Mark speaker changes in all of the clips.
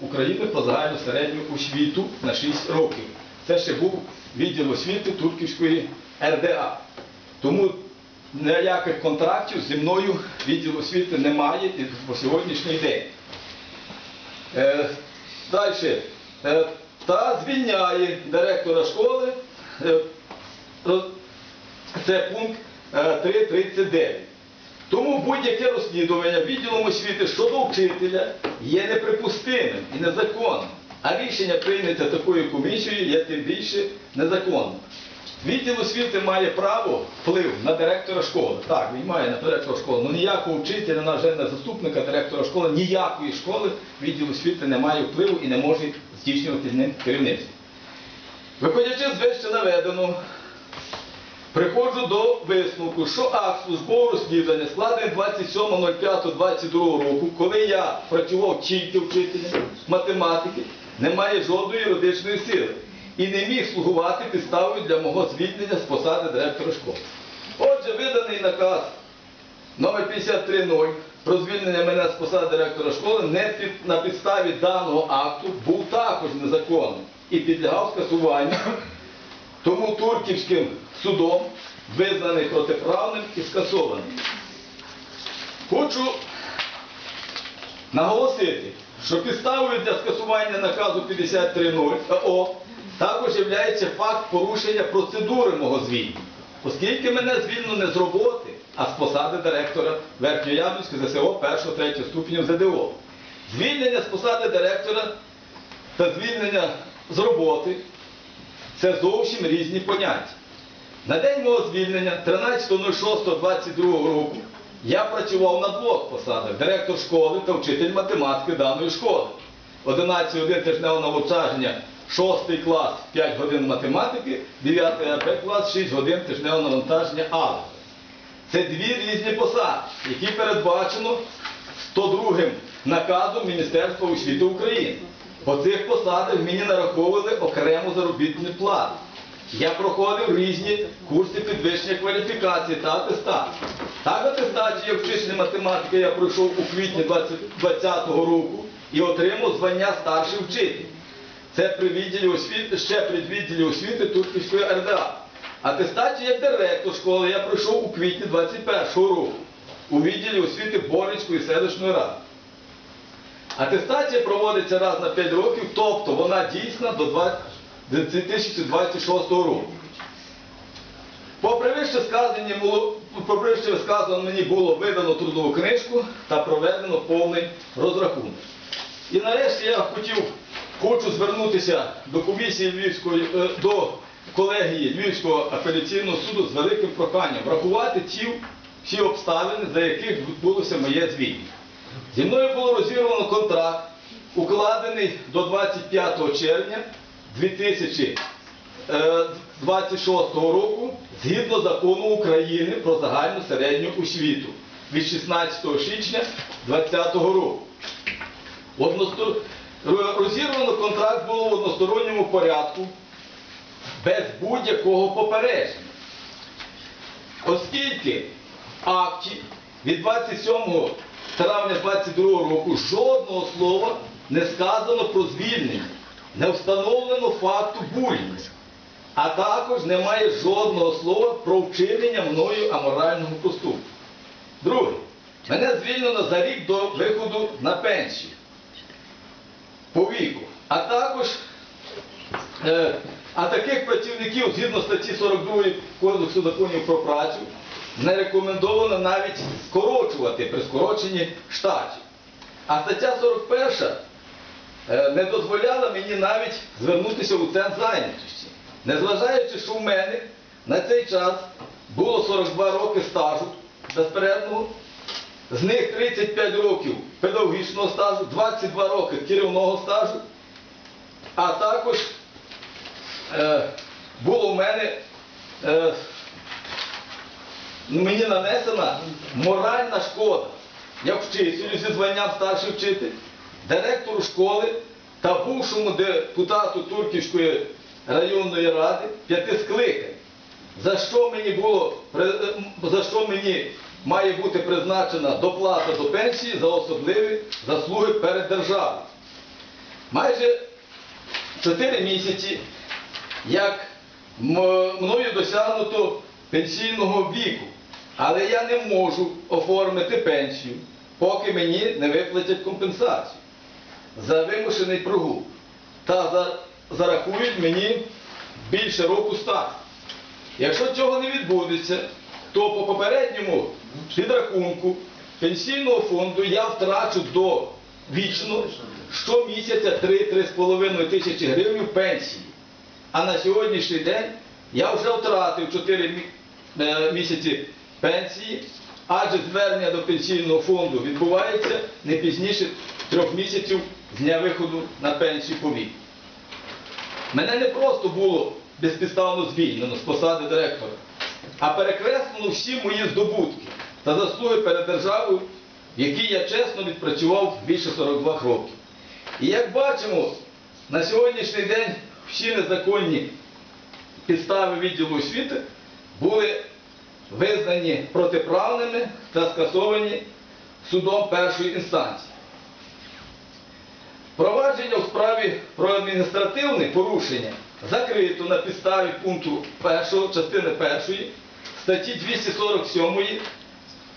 Speaker 1: України про загальну середню освіту на 6 років. Це ще був відділ освіти Турківської РДА. Тому ніяких контрактів зі мною відділ освіти немає по сьогоднішній день. Е, Далі. Е, та звільняє директора школи. Е, це пункт е, 3.39. Тому будь-яке розслідування відділом освіти щодо вчителя є неприпустимим і незаконним. А рішення прийняте такою комісією є тим більше незаконним. Відділ освіти має право вплив на директора школи. Так, він має на директора школи, але ніякого вчителя, на жаль, на заступника директора школи, ніякої школи відділ освіти не має впливу і не може здійснювати з ним керівництво. Виходячи з вище наведеного, Приходжу до висновку, що акт службового розслідування складений 27.05.22 року, коли я працював тільки вчителем математики, не має жодної юридичної сили і не міг слугувати підставою для мого звільнення з посади директора школи. Отже, виданий наказ номер 53.0 про звільнення мене з посади директора школи не під, на підставі даного акту був також незаконним і підлягав скасуванню тому Турківським судом визнаний протиправним і скасованим. Хочу наголосити, що підставою для скасування наказу 53.0 ОО також є факт порушення процедури мого звільнення, оскільки мене звільнено не з роботи, а з посади директора Верхньоябрівської ЗСО 1-3 ступенів ЗДО. Звільнення з посади директора та звільнення з роботи це зовсім різні поняття. На день мого звільнення, 13.06.22 року, я працював на двох посадах директор школи та вчитель математики даної школи. 11 годин тижневого навчання, 6 клас 5 годин математики, 9 АП клас 6 годин тижневого навантаження алгебри. Це дві різні посади, які передбачено 102 наказом Міністерства освіти України. По цих посадах мені нараховували окрему заробітну плату. Я проходив різні курси підвищення кваліфікації та атестації. Так атестацію як вчитель математики я пройшов у квітні 2020 року і отримав звання старший вчитель. Це при відділі освіти, ще при відділі освіти Турківської РДА. Атестацію як директор школи я пройшов у квітні 2021 року у відділі освіти Борницької селищної ради. Атестація проводиться раз на 5 років, тобто вона дійсна до 2026 року. Попри вище сказані попри вище сказано, мені було видано трудову книжку та проведено повний розрахунок. І нарешті я хотів, хочу звернутися до комісії Львівської, е, до колегії Львівського апеляційного суду з великим проханням врахувати ті всі обставини, за яких відбулося моє звільнення. Зі мною було розірвано контракт, укладений до 25 червня 2026 року згідно закону України про загальну середню освіту від 16 січня 2020 року. Розірвано контракт було в односторонньому порядку без будь-якого попередження. Оскільки акті від 27 травня 22 року жодного слова не сказано про звільнення, не встановлено факту буління, а також немає жодного слова про вчинення мною аморального поступку. Друге, мене звільнено за рік до виходу на пенсію. По віку, а також Е, А таких працівників згідно статті 42 Кодексу законів про працю не рекомендовано навіть скорочувати при скороченні штатів. А стаття 41 е, не дозволяла мені навіть звернутися у центр зайнятості. Незважаючи, що в мене на цей час було 42 роки стажу безперервного, з них 35 років педагогічного стажу, 22 роки керівного стажу, а також е, було в мене, е, мені нанесена моральна шкода, як вчителю зі званням старший вчитель, директору школи та бувшому депутату Турківської районної ради п'яти скликань. За що мені було е, за що мені має бути призначена доплата до пенсії за особливі заслуги перед державою. майже 4 місяці, як мною досягнуто пенсійного віку. Але я не можу оформити пенсію, поки мені не виплатять компенсацію за вимушений прогул та за, зарахують мені більше року стажу. Якщо цього не відбудеться, то по попередньому підрахунку пенсійного фонду я втрачу до вічно щомісяця 3-3,5 тисячі гривень пенсії. А на сьогоднішній день я вже втратив 4 е, місяці пенсії, адже звернення до пенсійного фонду відбувається не пізніше трьох місяців з дня виходу на пенсію по віку. Мене не просто було безпідставно звільнено з посади директора, а перекреслено всі мої здобутки та заслуги перед державою, в якій я чесно відпрацював більше 42 років. І як бачимо, на сьогоднішній день всі незаконні підстави відділу освіти були визнані протиправними та скасовані судом першої інстанції. Провадження у справі про адміністративне порушення закрито на підставі пункту 1 частини 1 статті 247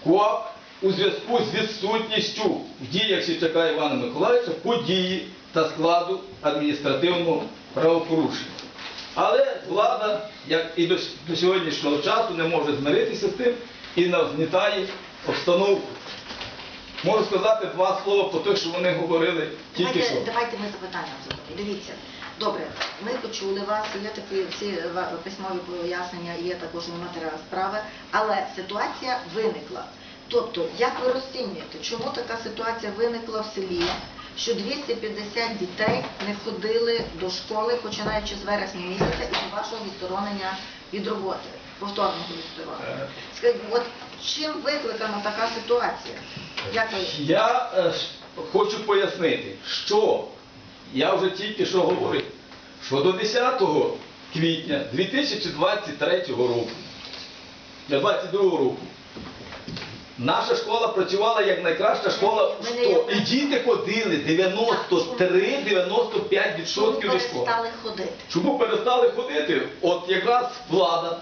Speaker 1: КУАП у зв'язку з відсутністю в діях Січака Івана Миколаївича події та складу адміністративного правопорушення. Але влада, як і до, до сьогоднішнього часу, не може змиритися з тим і нагнітає обстановку. Можу сказати два слова по те, що вони говорили тільки
Speaker 2: Давайте,
Speaker 1: що.
Speaker 2: давайте ми запитання зробимо. Дивіться, добре, ми почули вас, є такі всі письмові пояснення, є також матеріал справи, але ситуація виникла. Тобто, як ви розцінюєте, чому така ситуація виникла в селі, що 250 дітей не ходили до школи, починаючи з вересня місяця і вашого відсторонення від роботи, повторного відсторонення? Скажіть, от чим викликана така ситуація? Як ви?
Speaker 1: Я е, хочу пояснити, що я вже тільки що говорив, що до 10 квітня 2023 року, для 22 року, наша школа працювала як найкраща школа в
Speaker 2: Ми не
Speaker 1: 100.
Speaker 2: як
Speaker 1: І діти ходили 93-95% до школи.
Speaker 2: перестали ходити?
Speaker 1: Чому перестали ходити? От якраз влада,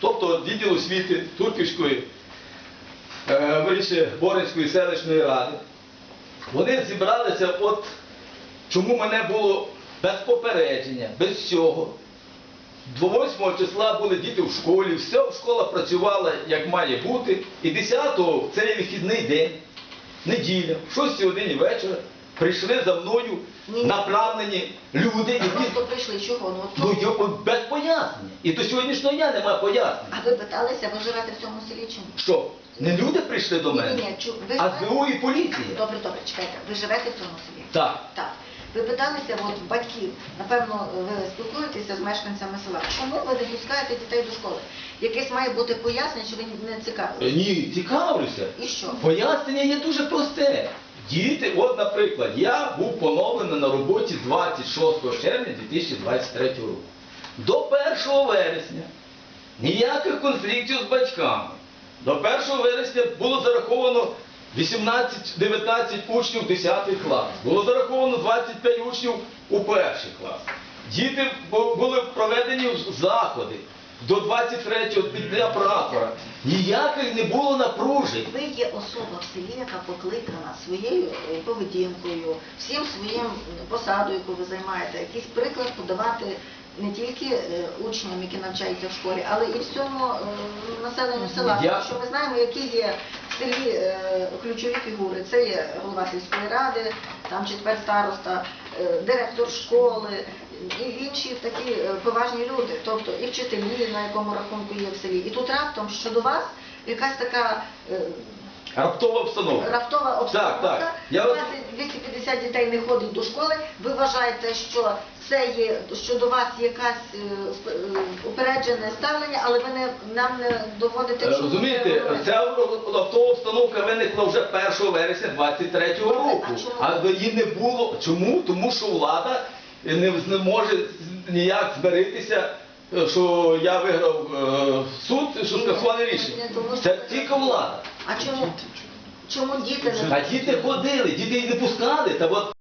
Speaker 1: тобто відділ освіти Турківської, е, Боринської селищної ради, вони зібралися, от чому мене було без попередження, без всього. До 8 числа були діти в школі, вся школа працювала як має бути. І 10-го, в цей вихідний день, неділя, в 6 годині вечора, прийшли за мною
Speaker 2: Ні.
Speaker 1: направлені люди, які
Speaker 2: Просто прийшли чого? Ну, от
Speaker 1: Ну, його без пояснення. І до сьогоднішнього дня немає пояснення.
Speaker 2: А ви питалися, ви живете в цьому селі ні?
Speaker 1: Що? Не люди прийшли до
Speaker 2: Ні,
Speaker 1: мене,
Speaker 2: ні, ні, чу- ви
Speaker 1: а
Speaker 2: знаєте-
Speaker 1: ЗУ і поліція.
Speaker 2: Добре, добре, чекайте. Ви живете в цьому селі?
Speaker 1: Так.
Speaker 2: Так. Ви питалися от батьків, напевно, ви спілкуєтеся з мешканцями села. Чому ви не пускаєте дітей до школи? Якесь має бути пояснення, що ви не цікаві.
Speaker 1: Ні, цікавлюся.
Speaker 2: І що?
Speaker 1: Пояснення є дуже просте. Діти, от, наприклад, я був поновлений на роботі 26 червня 2023 року. До 1 вересня ніяких конфліктів з батьками. До 1 вересня було зараховано 18-19 учнів 10 клас. Було зараховано 25 учнів у перший клас. Діти були проведені в заходи до 23-го дня прапора. Ніяких не було напружень.
Speaker 2: Ви є особа в селі, яка покликана своєю е, поведінкою, всім своїм посадою, яку ви займаєте, якийсь приклад подавати не тільки е, учням, які навчаються в школі, але і всьому е, населенню села. Тому що ми знаємо, які є селі е, ключові фігури. Це є голова сільської ради, там четвер староста, е, директор школи і інші такі е, поважні люди, тобто і вчителі, на якому рахунку є в селі. І тут раптом щодо вас якась така е,
Speaker 1: Раптова обстановка.
Speaker 2: раптова обстановка.
Speaker 1: Так, так. Я
Speaker 2: 20 250 дітей не ходить до школи. Ви вважаєте, що це є що до вас якась е, е, упереджене ставлення, але ви не нам не доводите
Speaker 1: Е,
Speaker 2: чому
Speaker 1: Розумієте, ця раптова обстановка виникла вже 1 вересня 23-го року.
Speaker 2: а?
Speaker 1: А її не було. Чому? Тому що влада не, не може ніяк зберитися, е, що я виграв е, суд, що скасували рішення.
Speaker 2: що
Speaker 1: Це тільки влада.
Speaker 2: А чому чому діти не
Speaker 1: А діти ходили, діти їх не пускали. Та от